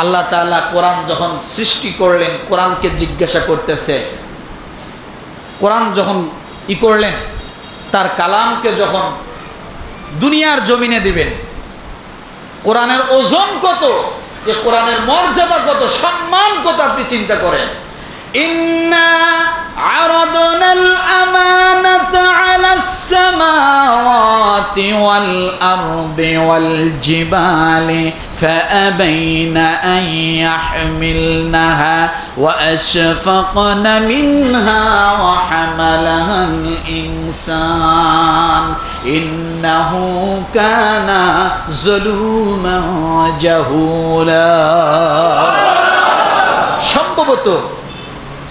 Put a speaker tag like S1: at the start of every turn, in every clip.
S1: আল্লাহ তাআলা কোরআন যখন সৃষ্টি করলেন, কোরআনকে জিজ্ঞাসা করতেছে। কোরআন যখন ই করলেন, তার কালামকে যখন দুনিয়ার জমিনে দিবেন, কোরআনের ওজন কত যে কোরআনের মর্যাদা কত, সম্মান কত আপনি চিন্তা করেন। ইন্না আরাদনাল আমানাতা আলাস সামাওয়াতি ওয়াল আরদি ওয়াল জিবালি فأبين أن يحملنها وأشفقن منها وحملها الإنسان إنه كان ظلوما جهولا সম্ভবত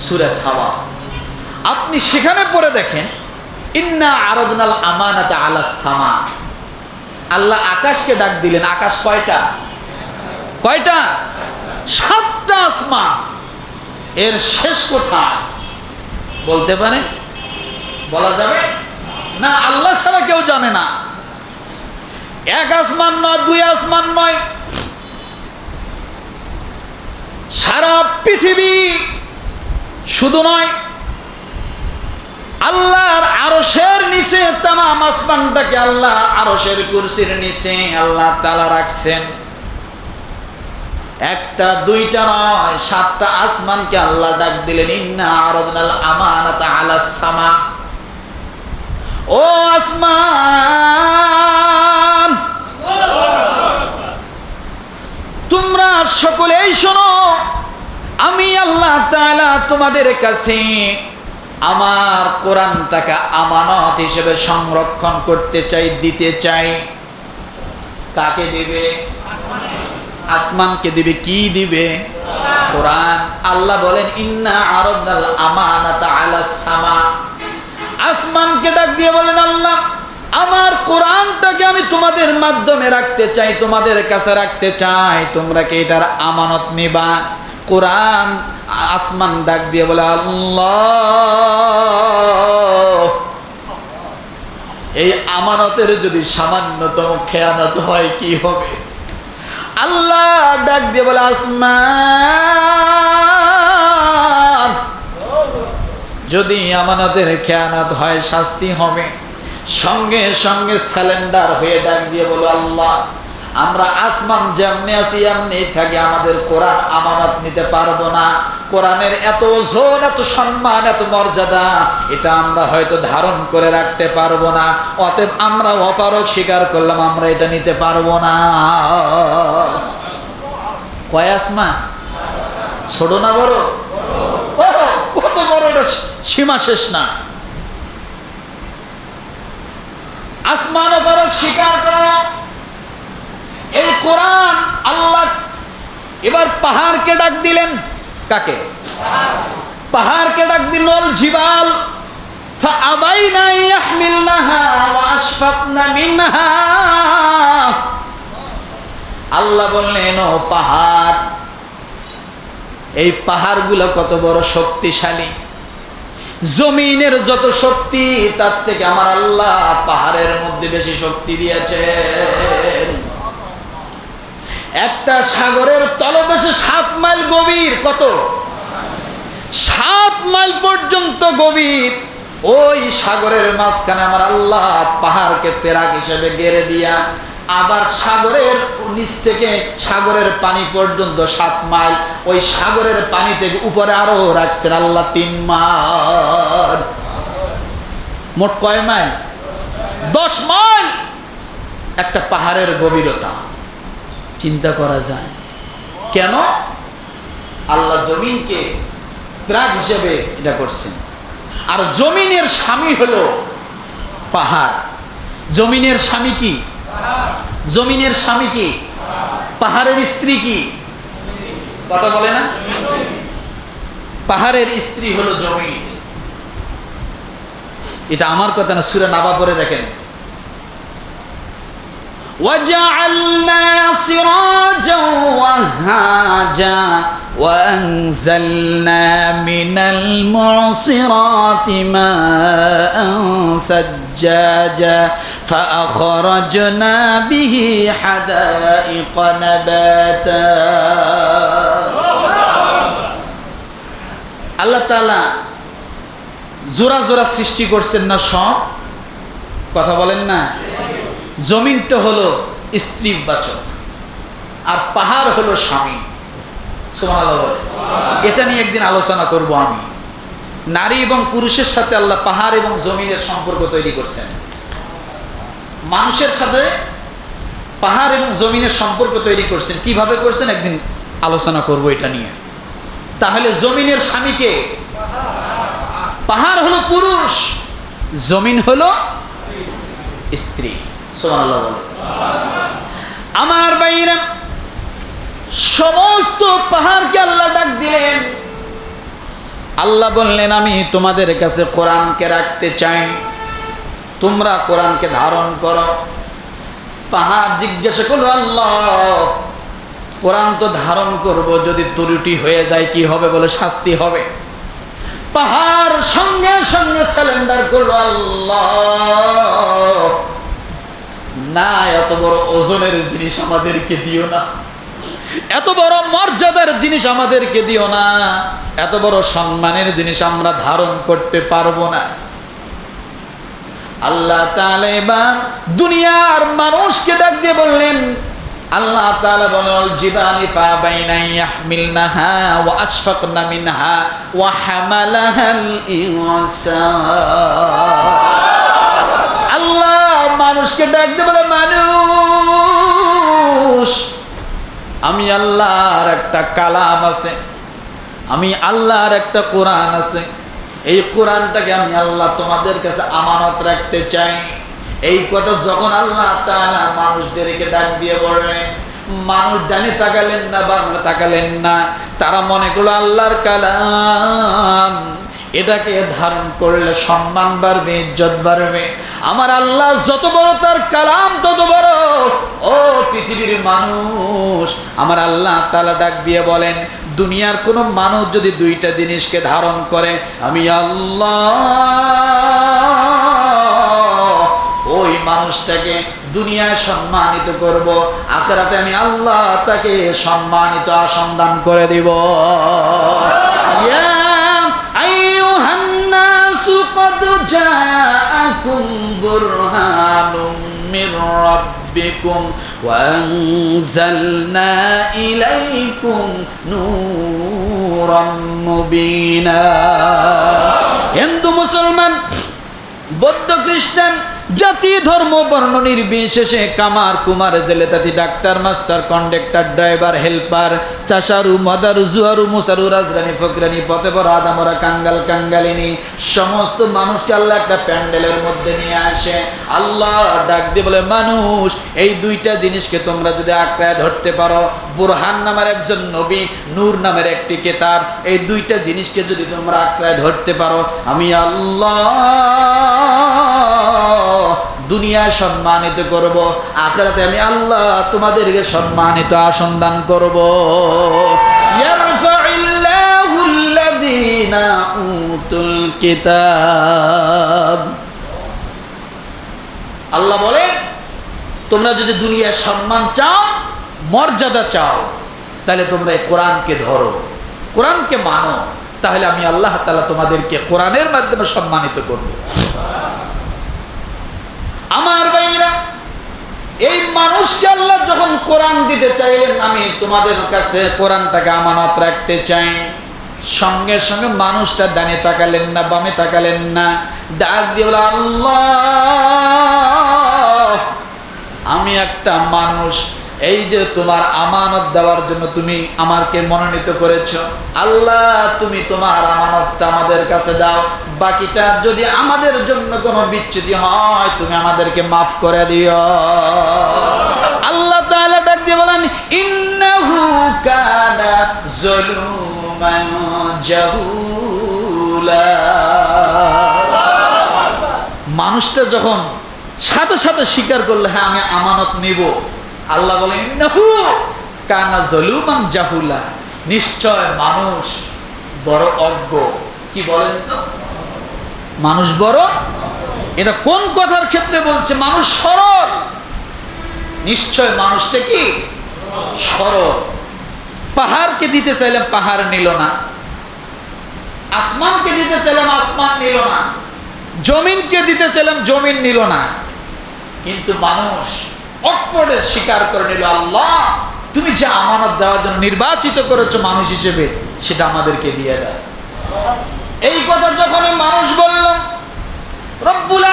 S1: সুরাজ হাওয়া আপনি সেখানে পড়ে দেখেন আল্লাহ আকাশকে ডাক দিলেন। আকাশ কয়টা? কয়টা? সাতটা আসমান এর শেষ কোথায়? বলতে পারে? বলা যাবে? না, আল্লাহ ছাড়া কেউ জানে না। এক আসমান নয়, দুই আসমান নয়। সারা পৃথিবী শুধু নয়। আল্লাহর আরশের নিচে তামাম আসমানটাকে আল্লাহ আরশের কুরসির নিচে আল্লাহ তালা রাখছেন। একটা, দুইটা নয়, সাতটা আসমানকে আল্লাহ ডাক দিলেন, ইন্না আরদনাল আমানাত আলা সামা। ও আসমান! তোমরা সকলেই শোনো, আমি আল্লাহ তাআলা তোমাদের কাছে আমার কোরআনটাকে আমানত হিসেবে সংরক্ষণ করতে চাই, দিতে চাই। কাকে দিবে? আসমানকে দিবে। কি দিবে? কোরআন। আল্লাহ বলেন, ইন্না আরদাল আমানাতা আলা সামা। আসমানকে ডাক দিয়ে বলেন, আল্লাহ, আমার কোরআনটাকে আমি তোমাদের মাধ্যমে রাখতে চাই, তোমাদের কাছে রাখতে চাই। তোমরা কি এটার আমানত নিবা? কোরআন আসমান ডাক দিয়ে বলে, আল্লাহ! এই আমানতের যদি সামান্যতম খেয়ানত হয়, কি হবে? আল্লাহ ডাক দিয়ে বলে, আসমান! যদি আমানতের খেয়ানত হয়, শাস্তি হবে। সঙ্গে সঙ্গে স্যালেন্ডার হয়ে ডাক দিয়ে বলো, আল্লাহ, আমরা আসমান যেমনি আছি এমনি থাকি। আমাদের কোরআন আমানত নিতে পারব না। কোরআনের এত ওজন এত সম্মান এত মর্যাদা এটা আমরা হয়তো ধারণ করে রাখতে পারব না। অতএব আমরা অপারক স্বীকার করলাম আমরা এটা নিতে পারব না। কয় আসমান ছোট না বড়, কত বড় এটা সীমা শেষ না। আসমান অপারক স্বীকার করো। এই কোরআন আল্লাহ এবার পাহাড়কে ডাক দিলেন। কাকে পাহাড়কে ডাক দিল জিবাল فأبينا أن يحملنها وأشفقن منها আল্লাহ বললেন ও পাহাড় এই পাহাড়গুলো কত বড় শক্তিশালী জমিনের যত শক্তি তার থেকে আমার আল্লাহ পাহাড়ের মধ্যে বেশি শক্তি দিয়েছে একটা সাগরের তলদেশে সাত মাইল গভীর কত? সাত মাইল পর্যন্ত গভীর। ওই সাগরের মাঝখানে আমার আল্লাহ পাহাড়কে পেরাক হিসেবে গেড়ে দিয়া আবার সাগরের নিচ থেকে সাগরের পানি পর্যন্ত সাত মাইল, ওই সাগরের পানি থেকে উপরে আরও রাখছেন আল্লাহ তিন মাইল। মোট কয় মাইল? দশ মাইল। একটা পাহাড়ের গভীরতা। চিন্তা করা যায়। কেন? আল্লাহ জমিনকে প্রাগ হিসেবে এটা করছেন আর জমিনের স্বামী হলো পাহাড় জমিনের স্বামী কি জমিনের স্বামী কি পাহাড়ের স্ত্রী কি কথা বলে না পাহাড়ের স্ত্রী হলো জমিন এটা আমার কথা না সুরে নাবা পরে দেখেন وجعلنا سراجا وهاجا وأنزلنا من المعصرات ماء سجاجا فأخرجنا به حدائق نباتا. আল্লাহ তালা জোড়া জোড়া সৃষ্টি করছেন না সব? কথা বলেন না? জমিনটা হলো স্ত্রীর বাচক, আর পাহাড় হলো স্বামী এটা নিয়ে একদিন আলোচনা করব আমি। নারী এবং পুরুষের সাথে আল্লাহ পাহাড় এবং জমিনের সম্পর্ক তৈরি করছেন। মানুষের সাথে পাহাড় এবং জমিনের সম্পর্ক তৈরি করছেন। কীভাবে করছেন? একদিন আলোচনা করব এটা নিয়ে। তাহলে জমিনের স্বামীকে, পাহাড় হলো পুরুষ, জমিন হলো স্ত্রী। আমার বাইরা সমস্ত পাহাড়কে আল্লাহ ডাক দিলেন। আল্লাহ বললেন, আমি তোমাদের কাছে কোরআনকে রাখতে চাই। তোমরা কোরআনকে ধারণ করো। পাহাড় জিজ্ঞাসা করল, আল্লাহ, কোরআন তো ধারণ করব, যদি ত্রুটি হয়ে যায় কি হবে বলে শাস্তি হবে? পাহাড় সঙ্গে সঙ্গে সিলিন্ডার করল, আল্লাহ, না, এত বড় ওজনের জিনিস আমাদেরকে দিও না। এত বড় মর্যাদার জিনিস আমাদেরকে দিও না। এত বড় সম্মানের জিনিস আমরা ধারণ করতে পারব না। আল্লাহ দুনিয়ার মানুষকে ডাক দিয়ে বললেন, আল্লাহ আল্লাহ মানুষকে ডাক দিয়ে বলে, মানুষ আমি আল্লাহর একটা কালাম আছে। আমি আল্লাহর একটা কোরআন আছে। এই কোরআনটাকে আমি আল্লাহ তোমাদের কাছে আমানত রাখতে চাই। এই কথা যখন আল্লাহ তাআলা মানুষদেরকে ডাক দিয়ে বললেন, মানুষ ডানে তাকালেন না বাংলা তাকালেন না। তারা মনে করল, আল্লাহর কালাম। এটাকে ধারণ করলে সম্মান বাড়বে, ইজ্জত বাড়বে। আমার আল্লাহ যত বড় তার কালাম, তত বড়। ও পৃথিবীর মানুষ, আমার আল্লাহ তালা ডাক দিয়ে বলেন, দুনিয়ার কোনো মানুষ যদি দুইটা জিনিসকে ধারণ করে, আমি আল্লাহ ওই মানুষটাকে দুনিয়ায় সম্মানিত করব, আখেরাতে আমি আল্লাহ তাকে সম্মানিত আসন্দান করে দিব। ইয়া جاءكم برهان من ربكم وأنزلنا إليكم نورا مبينا হিন্দু মুসলমান বৌদ্ধ খ্রিস্টান জাতি, ধর্ম, বর্ণ নির্বিশেষে কামার কুমার জেলে তাতি doctor, master, conductor, driver, helper, চাষারু, মদারু, জুয়ারু, মুসারু, রাজরানী, ফকরানি পতেবর আদামরা, কাঙ্গাল, কাঙ্গালিনী, সমস্ত মানুষকে আল্লাহ একটা প্যান্ডেলের মধ্যে নিয়ে আসে। আল্লাহ ডাক দিয়ে বলে, মানুষ, এই দুইটা জিনিসকে তোমরা যদি আঁকড়ায় ধরতে পারো, বুরহান নামের একজন নবী, নূর নামের একটি কেতাব, এই দুইটা জিনিসকে যদি তোমরা আঁকড়ায় ধরতে পারো, আমি আল্লাহ দুনিয়ায় সম্মানিত করব, আখেরাতে আমি আল্লাহ তোমাদেরকে সম্মানিত আসন দান করব। আল্লাহ বলেন, তোমরা যদি দুনিয়ার সম্মান চাও, মর্যাদা চাও, তাহলে তোমরা এই কোরআনকে ধরো। কোরআনকে মানো, তাহলে আমি আল্লাহ তালা তোমাদেরকে কোরআনের মাধ্যমে সম্মানিত করব আমার ভাইরা এই মানুষকে আল্লাহ যখন কোরআন দিতে চাইলেন, আমি তোমাদের কাছে কোরআনটাকে আমানত রাখতে চাই। সঙ্গে সঙ্গে মানুষটা ডানে তাকালেন না, বামে তাকালেন না। ডাক দিয়ে বলে, আল্লাহ, আমি একটা মানুষ এই যে তোমার আমানত দেওয়ার জন্য তুমি আমাকে মনোনীত করেছ, আল্লাহ তুমি তোমার আমানতটা আমাদের কাছে দাও। বাকিটা যদি আমাদের জন্য কোনো বিচ্ছেদি হয়, তুমি আমাদেরকে মাফ করে দিও। আল্লাহ ডাক দিয়ে বলেন মানুষটা যখন সাথে সাথে স্বীকার করলে হ্যাঁ আমি আমানত নিব। আল্লাহ বলেন, "ইন্নাহু কানা জলুমান জাহুলা। নিশ্চয় মানুষ বড় অজ্ঞ। কি বলেন তো? মানুষ বড়? এটা কোন কথার ক্ষেত্রে বলছে? মানুষ সরল। নিশ্চয় মানুষটা কি? সরল। পাহাড়কে দিতে চাইলাম, পাহাড় নিল না। আসমানকে দিতে চাইলাম, আসমান নিল না। জমিনকে দিতে চাইলাম, জমিন নিল না। কিন্তু মানুষ অকপটে স্বীকার করে নিল আল্লাহ তুমি যে আমানত দেওয়ার জন্য নির্বাচিত করেছ মানুষ হিসেবে সেটা আমাদেরকে দিয়ে দেয় এই কথা যখন মানুষ বলল রব্বুল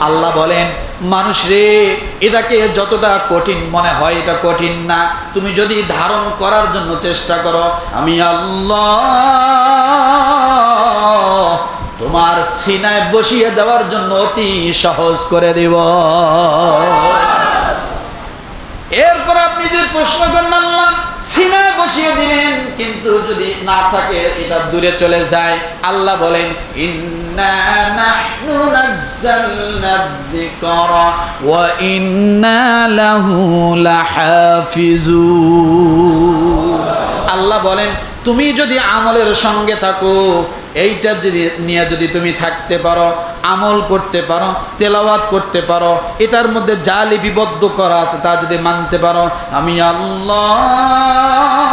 S1: আল্লাহ বলেন মানুষ রে, এটাকে যতটা কঠিন মনে হয়, এটা কঠিন না। তুমি যদি ধারণ করার জন্য চেষ্টা করো, আমি আল্লাহ তোমার সিনায় বসিয়ে দেওয়ার জন্য অতি সহজ করে দেব। এরপর আপনি যে প্রশ্ন সিনায় বসিয়ে দিলেন, কিন্তু যদি না থাকে, এটা দূরে চলে যায়। আল্লাহ বলেন আল্লাহ বলেন, তুমি যদি আমলের সঙ্গে থাকো, এইটা যদি নিয়ে যদি তুমি থাকতে পারো, আমল করতে পারো, তেলাওয়াত করতে পারো, এটার মধ্যে যা লিপিবদ্ধ করা আছে তা যদি মানতে পারো, আমি আল্লাহ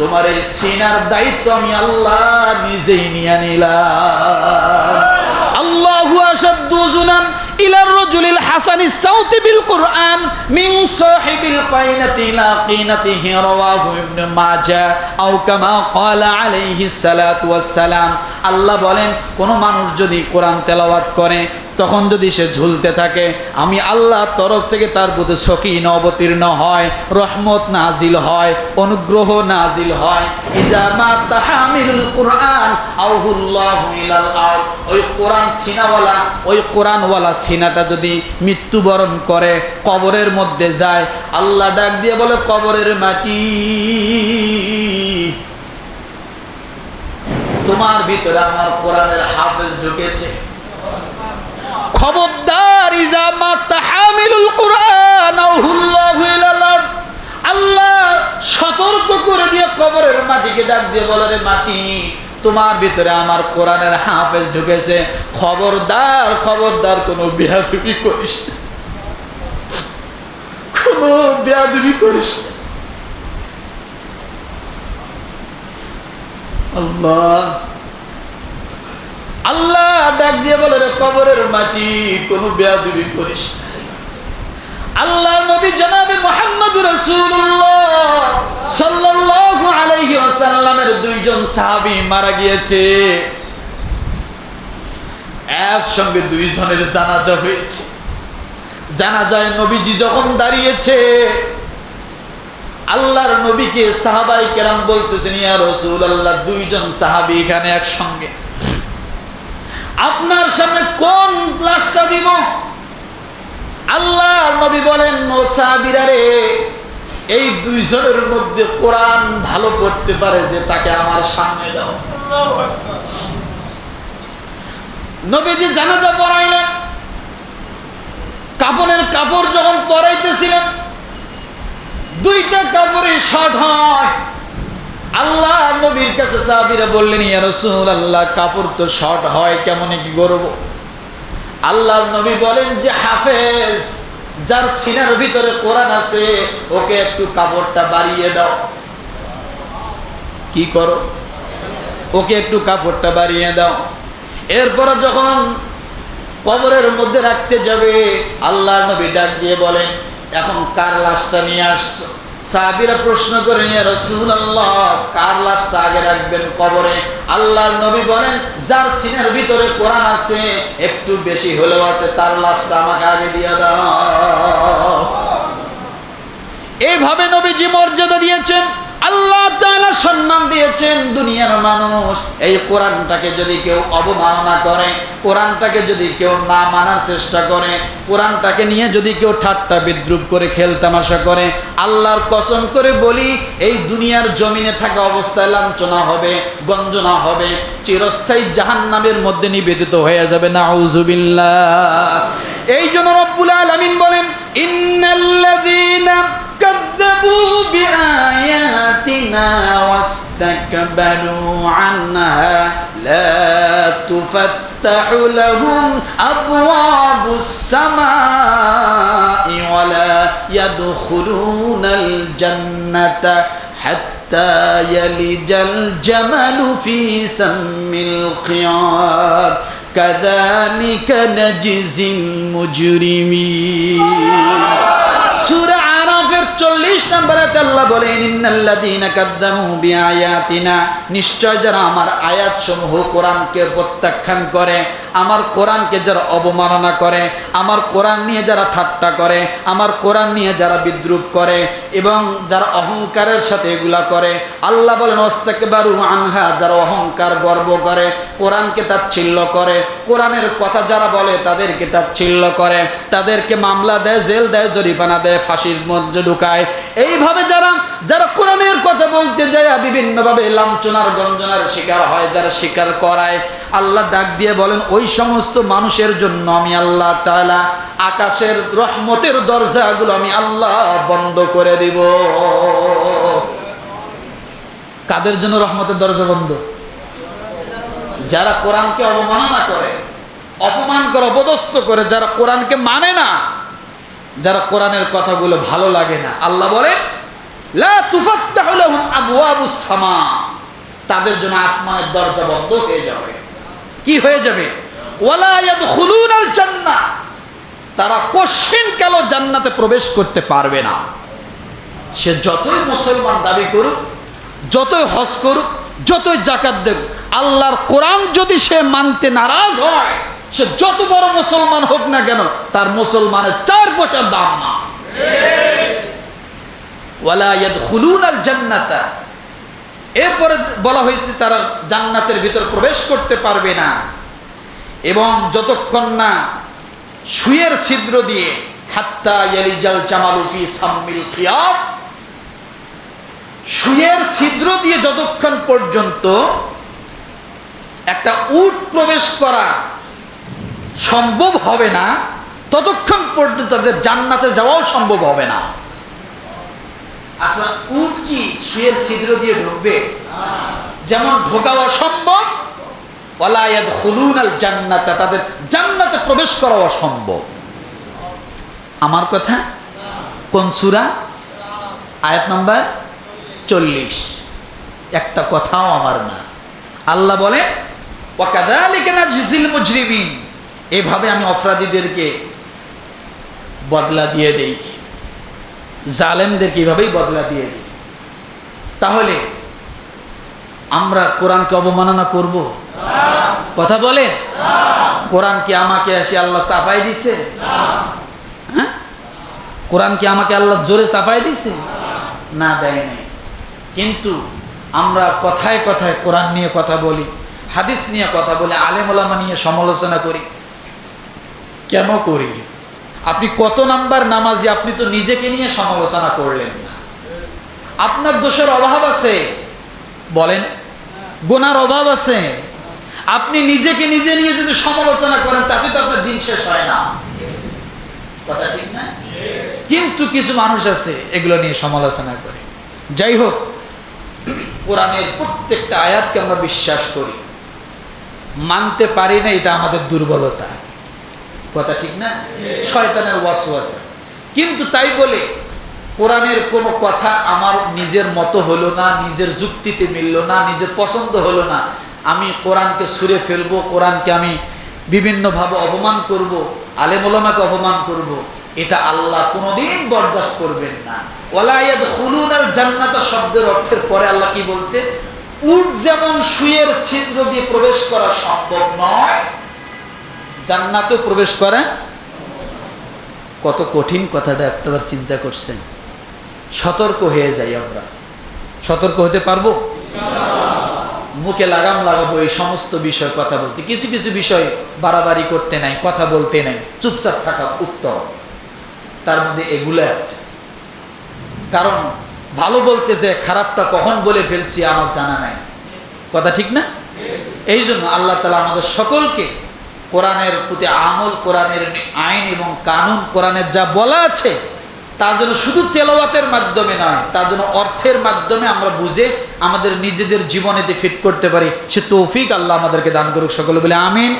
S1: তোমার এই সিনার দায়িত্ব আমি আল্লাহ নিজেই নিয়ে নিলাম। আল্লাহু আশাদ্দু জুনান রজুলিল হাসান সাউতি বিল কুরআন মিন সাহিবিল কাইনাতি রাওয়াহু ইবনে মাজাহ আও কামা ক্বালা আলাইহি সালাতু ওয়াসসালাম। আল্লাহ বলেন, কোন মানুষ যদি কোরআন তেলাওয়াত করে, তখন যদি সে ঝুলতে থাকে, আমি আল্লাহর তরফ থেকে তার প্রতি সকিন অবতীর্ণ হয়, রহমত নাজিল হয়, অনুগ্রহ নাজিল হয়। ওই কোরআন সিনাওয়ালা, ওই কোরআনওয়ালা সিনাটা যদি মৃত্যুবরণ করে, কবরের মধ্যে যায়, আল্লাহ ডাক দিয়ে বলে, কবরের মাটি, তোমার ভিতরে আমার কোরআনের হাফেজ ঢুকেছে। আল্লাহ সতর্ক করে দিয়ে কবরের মাটিকে ডাক দিয়ে বলে মাটি তোমার ভিতরে আমার কোরআনের হাফেজ ঢুকেছে খবরদার খবরদার, কোনো বেয়াদবি করিস। কোনো বেয়াদবি করিস। আল্লাহ আল্লাহ ডাক দিয়ে বলে কবরের মাটি, কোনো বেয়াদবি করিস না। আল্লাহ নবী জনাবে মোহাম্মদ রাসূলুল্লাহ সাল্লাল্লাহু আলাইহি ওয়াসাল্লামের দুইজন সাহাবী মারা গিয়েছে। একসঙ্গে দুইজনের জানাজা হয়েছে। জানাজায় নবীজি যখন দাঁড়িয়েছে, আল্লাহর নবীকে সাহাবাই কেরাম বলতেছেন, ইয়া রসুল আল্লাহ দুইজন সাহাবী এখানে একসঙ্গে। আপনার সামনে কোন লাশটা দিব? আল্লাহ নবী বলেন ও সাহাবীরা রে এই দুইজনের মধ্যে কোরআন ভালো পড়তে পারে যে তাকে আমার সামনে দাও। নবীজি জানাজা পড়াইলেন। কাপড়ের কাপড় যখন পরাইতেছিলেন দুইটা কাপড়ে শর্ট হয়। আল্লাহ নবীর কাছে সাহাবীরা বললেন ইয়া রাসূল আল্লাহ কাপড় তো শর্ট হয় কেমন কি করব? আল্লাহ নবী বলেন যে, হাফেজ, যার সিনার ভিতরে কোরআন আছে, ওকে একটু কাপড়টা বাড়িয়ে দাও। কি করো? ওকে একটু কাপড়টা বাড়িয়ে দাও। এরপর যখন কবরের মধ্যে রাখতে যাবে আল্লাহ নবী ডাক দিয়ে বলেন, এখন কার লাশটা নিয়ে আসছো? সাহাবিরা প্রশ্ন করেন কার লাশটা আগে রাখবেন কবরে? আল্লাহর নবী বলেন, যার সিনের ভিতরে কোরআন আছে, একটু বেশি হলেও আছে, তার লাশটা আমাকে আগে দিয়ে দাও। এইভাবে নবীজি মর্যাদা দিয়েছেন। আল্লাহ তাআলা সম্মান দিয়েছেন দুনিয়ার মানুষ। এই কোরআনটাকে যদি কেউ অবমাননা করে, কোরআনটাকে যদি কেউ না মানার চেষ্টা করে, কোরআনটাকে নিয়ে যদি কেউ ঠাট্টা বিদ্রুপ করে খেলতামাশা করে, আল্লাহর কসম করে বলি, এই দুনিয়ার জমিনে থাকা অবস্থায় লাঞ্ছনা হবে, গঞ্জনা হবে, চিরস্থায়ী জাহান্নামের মধ্যে নিবেদিত হয়ে যাবে। নাউজুবিল্লাহ এই জন্য রব্বুল আলামিন বলেন, ইন্নাল্লাযীনা كذبوا بآياتنا واستكبروا عنها. لا تفتح لهم أبواب السماء ولا يدخلون الجنة حتى يلج الجمل في سم الخياط. كذلك نجزي المجرمين. সূরা 40 নম্বরে আল্লাহ বলেন নিশ্চয় যারা আমার আয়াত সমূহ কোরআনকে প্রত্যাখ্যান করে আমার কোরআনকে যারা অবমাননা করে, আমার কোরআন নিয়ে যারা ঠাট্টা করে, আমার কোরআন নিয়ে যারা বিদ্রুপ করে এবং যারা অহংকারের সাথে এগুলা করে, আল্লাহ বলেন অস্তাকে বারু আনহা যারা অহংকার গর্ব করে, কোরআনকে তাচ্ছিল্য করে, কোরআনের কথা যারা বলে তাদেরকে তাচ্ছিল্য করে, তাদেরকে মামলা দেয়, জেল দেয়, জরিমানা দেয়, ফাঁসির মধ্যে ঢুকায়। এইভাবে যারা যারা কোরআনের কথা বলতে যায় বিভিন্নভাবে লাঞ্ছনার, গঞ্জনার শিকার হয়, যারা শিকার করায়, আল্লাহ ডাক দিয়ে বলেন, ওই সমস্ত মানুষের জন্য আমি আল্লাহ তাআলা আকাশের রহমতের দরজাগুলো আমি আল্লাহ বন্ধ করে দিব। কাদের জন্য রহমতের দরজা বন্ধ? যারা কোরআনকে অবমাননা করে, অপমান করে, অপদস্থ করে, যারা কোরআনকে মানে না, যারা কোরআনের কথাগুলো ভালো লাগে না, আল্লাহ বলে তাদের জন্য আসমানের দরজা বন্ধ হয়ে যাবে। কি হয়ে যাবে? তারা কোশ্চিন কালো জান্নাতে প্রবেশ করতে পারবে না। সে যতই মুসলমান দাবি করুক, যতই হজ করুক, যতই জাকাত দেব আল্লাহর কোরআন যদি সে মানতে নারাজ হয়, সে যত বড় মুসলমান হোক না কেন, তার মুসলমানের চার পয়সার দাম না। জান্নাতা এরপরে বলা হয়েছে, তারা জান্নাতের ভিতর প্রবেশ করতে পারবে না। এবং যতক্ষণ না সুয়ের ছিদ্র দিয়ে, হাত্তা সাম্মিল সুয়ের ছিদ্র দিয়ে যতক্ষণ পর্যন্ত একটা উট প্রবেশ করা সম্ভব হবে না, ততক্ষণ পর্যন্ত তাদের জান্নাতে যাওয়াও সম্ভব হবে না। আচ্ছা উট কি সুয়ের ছিদ্র দিয়ে ঢুকবে? যেমন ঢোকা অসম্ভব হুলুন আল তাদের জান্নাতে প্রবেশ করা অসম্ভব। আমার কথা? আয়াত নম্বর চল্লিশ। একটা কথাও আমার না। আল্লাহ বলে এভাবে আমি অপরাধীদেরকে বদলা দিয়ে দেই। জালেমদেরকে এভাবেই বদলা দিয়ে দিই? তাহলে আমরা কোরআনকে অবমাননা করব? কথা বলে কোরআন কি আমাকে এসে আল্লাহ চাপাই দিছে? হ্যাঁ? কোরআন কি আমাকে আল্লাহ জোরে চাপাই দিছে? না, দেয় নাই। কিন্তু আমরা কথায় কথায় কোরআন নিয়ে কথা বলি, হাদিস নিয়ে কথা বলি, আলেম নিয়ে সমালোচনা করি। কেন করি? আপনি কত নাম্বার নামাজি আপনি তো নিজেকে নিয়ে সমালোচনা করলেন না। আপনার দোষের অভাব আছে, বলেন। গোনার অভাব আছে। আপনি নিজেকে নিজে নিয়ে যদি সমালোচনা করেন, তাতে তো আপনার দিন শেষ হয় না। কথা ঠিক না? কিন্তু কিছু মানুষ আছে, এগুলো নিয়ে সমালোচনা করে। যাই হোক, কোরআনের প্রত্যেকটা আয়াতকে আমরা বিশ্বাস করি। মানতে পারি না, এটা আমাদের দুর্বলতা। কথা ঠিক না? শয়তানের ওয়াসওয়াসা। কিন্তু তাই বলে, কোরআনের কোনো কথা আমার নিজের মতো হলো না, নিজের যুক্তিতে মিললো না, নিজের পছন্দ হলো না। আমি কোরআনকে সুরে ফেলব, কোরআনকে আমি বিভিন্নভাবে অপমান করব আলেমোলামাকে অপমান করব, এটা আল্লাহ কোনোদিন বরদাস্ত করবেন না। ওলায়াদ হুলুন আল জান্নাতা শব্দের অর্থের পরে আল্লাহ কি বলছে? উট যেমন সুয়ের ছিদ্র দিয়ে প্রবেশ করা সম্ভব নয় জান্নাতেও প্রবেশ করে। কত কঠিন কথাটা একটাবার চিন্তা করছেন। সতর্ক হয়ে যাই আমরা। সতর্ক হতে পারব? মুখে লাগাম লাগাবো এই সমস্ত বিষয় কথা বলতে। কিছু কিছু বিষয় বাড়াবাড়ি করতে নাই, কথা বলতে নাই, চুপচাপ থাকা উত্তম। তার মধ্যে এগুলো একটা। কারণ ভালো বলতে যে খারাপটা কখন বলে ফেলছি আমার জানা নাই। কথা ঠিক না? এই জন্য আল্লাহ তালা আমাদের সকলকে কোরআনের প্রতি আমল, কোরআনের আইন এবং কানুন, কোরআনের যা বলা আছে, তা যেন শুধু তেলাওয়াতের মাধ্যমে নয়, তা যেন অর্থের মাধ্যমে আমরা বুঝে আমাদের নিজেদের জীবনেতে ফিট করতে পারি। সে তৌফিক আল্লাহ আমাদেরকে দান করুক সকলে বলে, আমিন।